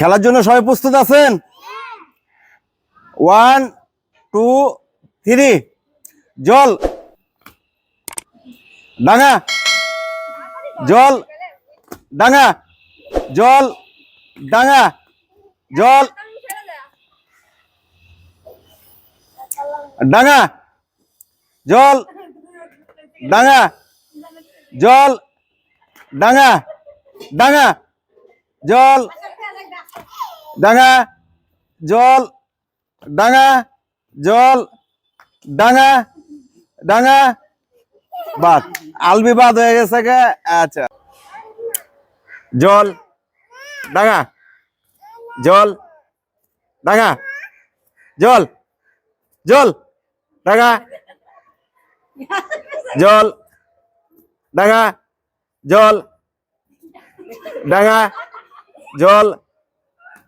খেলার জন্য সবাই প্রস্তুত আছেন? ওয়ান টু থ্রি জল। ডাঙা। জল। ডাঙা। জল। ডাঙা। জল। ডাঙা। জল। ডাঙা। জল। ডাঙা। ডাঙা। জল। ডাঙা, জল ডাঙা জল, ডাঙা ডাঙা। বাদ, আলবি বাদ হয়ে গেছে গে। আচ্ছা। জল, ডাঙা। জল ডাঙা। জল জল, ডাঙা। জল ডাঙা। জল ডাঙা। জল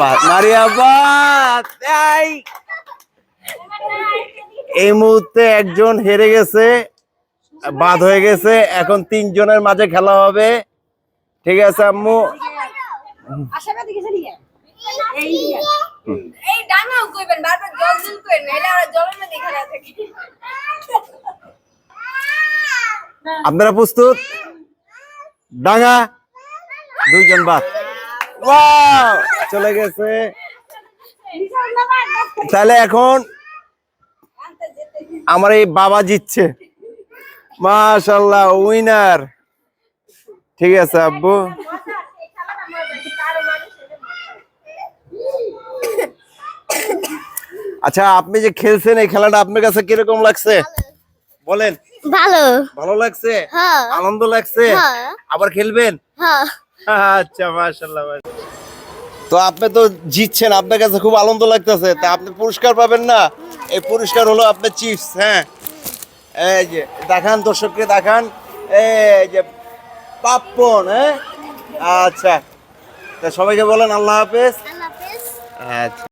বাদ এই। এই মুহূর্তে একজন হেরে গেছে বাদ হয়ে গেছে এখন তিনজনের মাঝে খেলা হবে। ঠিক আছে আম্মু? আপনারা প্রস্তুত? ডাঙা? দুইজন বাদ! চলে গেছে। তাহলে এখন আমার এই বাবা জিতছে। মাশাল্লাহ উইনার ঠিক আছে আব্বু। আচ্ছা আপনি যে খেলছেন এই খেলাটা আপনার কাছে কীরকম লাগছে? বলেন। ভালো। ভালো লাগছে? হ্যাঁ। আনন্দ লাগছে? হ্যাঁ। আবার খেলবেন? হ্যাঁ। আচ্ছা মাশাল্লাহ তো আপনি তো জিতছেন আপনার কাছে খুব আনন্দ লাগতেছে। তা আপনি পুরস্কার পাবেন না? এই পুরস্কার হলো আপনার চিপস হ্যাঁ? এই যে দেখান দর্শককে দেখান। এই যে পাপ্পন হ্যাঁ? আচ্ছা। তা সবাইকে বলেন আল্লাহ হাফেজ। আল্লাহ হাফেজ। আচ্ছা।